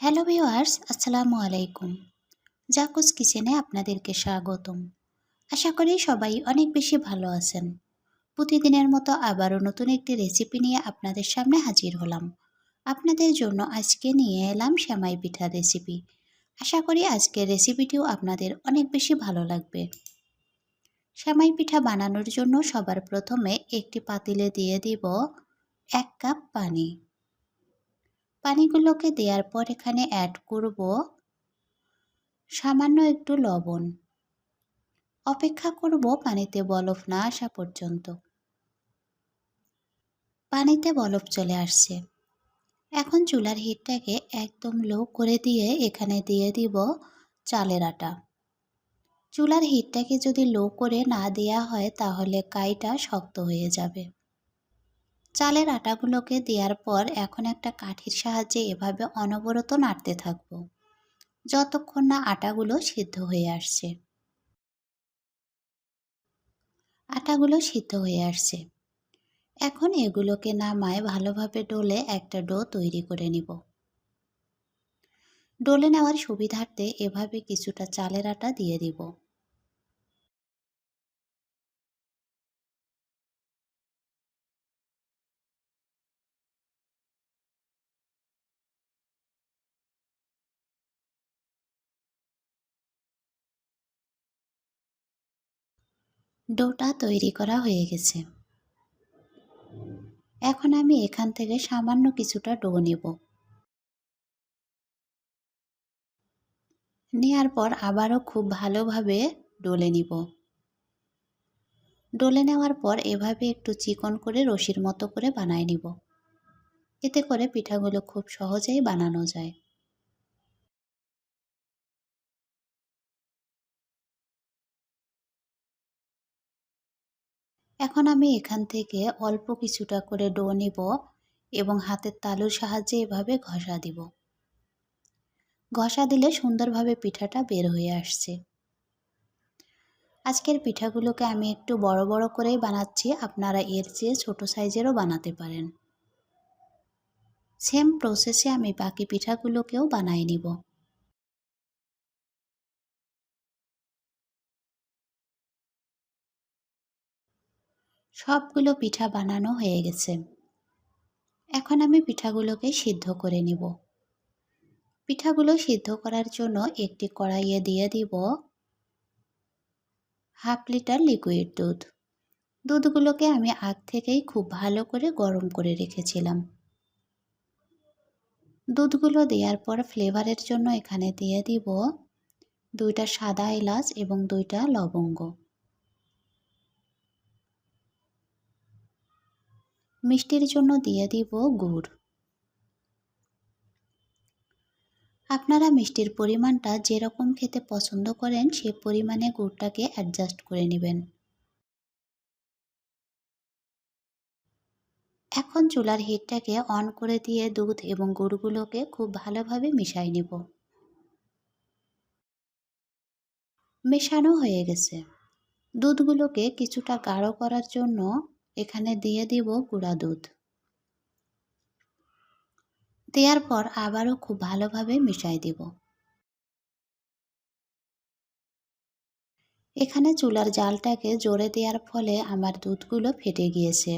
Hello viewers আসসালামু আলাইকুম। জাকুস কিচেনে আপনাদেরকে স্বাগতম। আশা করি সবাই অনেক বেশি ভালো আছেন। প্রতিদিনের মতো আবারও নতুন একটি রেসিপি নিয়ে আপনাদের সামনে হাজির হলাম। আপনাদের জন্য আজকে নিয়ে এলাম শ্যামাই পিঠার রেসিপি আশা করি আজকের রেসিপিটিও আপনাদের অনেক বেশি ভালো লাগবে। শ্যামাই পিঠা বানানোর জন্য সবার প্রথমে একটি পাতিলে দিয়ে দিব এক কাপ পানি। পানিগুলোকে দেওয়ার পর এখানে অ্যাড করব সামান্য একটু লবণ। অপেক্ষা করব পানিতে বলফ না আসা পর্যন্ত। পানিতে বলফ চলে আসছে। এখন চুলার হিটটাকে একদম লো করে দিয়ে এখানে দিয়ে দিব চালের আটা। চুলার হিটটাকে যদি লো করে না দেওয়া হয় তাহলে কাইটা শক্ত হয়ে যাবে। চালের আটাগুলোকে দেওয়ার পর এখন একটা কাঠির সাহায্যে এভাবে অনবরত নাড়তে থাকব। যতক্ষণ না আটাগুলো সিদ্ধ হয়ে আসছে। আটাগুলো সিদ্ধ হয়ে আসছে। এখন এগুলোকে নামায় ভালোভাবে ডোলে একটা ডো তৈরি করে নিব। ডোলে নেওয়ার সুবিধার্থে এভাবে কিছুটা চালের আটা দিয়ে দিব। ডোটা তৈরি করা হয়ে গেছে। এখন আমি এখান থেকে সামান্য কিছুটা ডো নেব। নেয়ার পর আবারও খুব ভালোভাবে ডলে নিব। ডলে নেওয়ার পর এভাবে একটু চিকন করে রশির মতো করে বানায় নিব। এতে করে পিঠাগুলো খুব সহজেই বানানো যায়। এখন আমি এখান থেকে অল্প কিছুটা করে ডো নিব এবং হাতের তালুর সাহায্যে এভাবে ঘষা দিব। ঘষা দিলে সুন্দরভাবে পিঠাটা বের হয়ে আসছে। আজকের পিঠাগুলোকে আমি একটু বড় বড় করেই বানাচ্ছি, আপনারা এর চেয়ে ছোট সাইজেরও বানাতে পারেন। সেম প্রসেসে আমি বাকি পিঠাগুলোকেও বানাই নিব। সবগুলো পিঠা বানানো হয়ে গেছে। এখন আমি পিঠাগুলোকে সিদ্ধ করে নিব। পিঠাগুলো সিদ্ধ করার জন্য একটি কড়াইয়ে দিয়ে দিব হাফ লিটার লিকুইড দুধ। দুধগুলোকে আমি আগ থেকেই খুব ভালো করে গরম করে রেখেছিলাম। দুধগুলো দেওয়ার পর ফ্লেভারের জন্য এখানে দিয়ে দিব দুইটা সাদা এলাচ এবং দুইটা লবঙ্গ। মিষ্টির জন্য দিয়ে দিব গুড়। আপনারা মিষ্টির পরিমাণটা যেরকম খেতে পছন্দ করেন, সে পরিমাণে গুড়টাকে অ্যাডজাস্ট করে নেবেন। এখন চুলার হিটটাকে অন করে দিয়ে দুধ এবং গুড়গুলোকে খুব ভালোভাবে মিশাই নেব। মেশানো হয়ে গেছে। দুধগুলোকে কিছুটা গাঢ় করার জন্য এখানে দিয়ে দিব গুঁড়া দুধ। দেওয়ার পর আবারও খুব ভালোভাবে মিশাই দিব। এখানে চুলার জালটাকে জোরে দেওয়ার ফলে আমার দুধগুলো ফেটে গিয়েছে।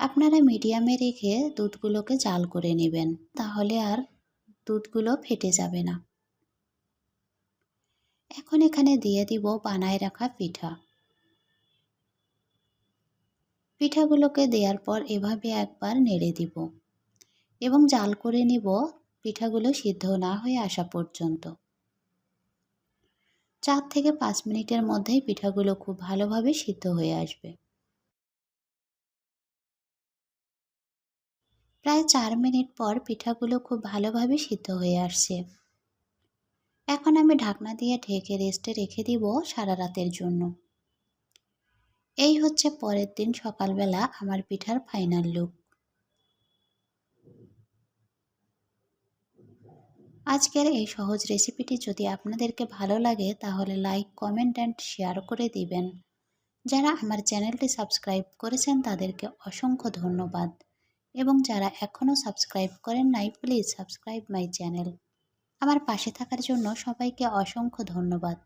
আপনারা মিডিয়ামে রেখে দুধগুলোকে জাল করে নেবেন, তাহলে আর দুধগুলো ফেটে যাবে না। এখন এখানে দিয়ে দিব বানায় রাখা পিঠা। পিঠাগুলোকে দেওয়ার পর এভাবে একবার নেড়ে দিব এবং জাল করে নিব পিঠাগুলো সিদ্ধ না হয়ে আসা পর্যন্ত। চার থেকে পাঁচ মিনিটের মধ্যেই পিঠাগুলো খুব ভালোভাবে সিদ্ধ হয়ে আসবে। প্রায় চার মিনিট পর পিঠাগুলো খুব ভালোভাবে সিদ্ধ হয়ে আসছে। এখন আমি ঢাকনা দিয়ে ঢেকে রেস্টে রেখে দিব সারা রাতের জন্য। এই হচ্ছে পরের দিন সকালবেলা আমার পিঠার ফাইনাল লুক আজকের এই সহজ রেসিপিটি যদি আপনাদেরকে ভালো লাগে, তাহলে লাইক কমেন্ট অ্যান্ড শেয়ার করে দিবেন। যারা আমার চ্যানেলটি সাবস্ক্রাইব করেছেন, তাদেরকে অসংখ্য ধন্যবাদ। এবং যারা এখনও সাবস্ক্রাইব করেন নাই প্লিজ সাবস্ক্রাইব মাই চ্যানেল আমার পাশে থাকার জন্য সবাইকে অসংখ্য ধন্যবাদ।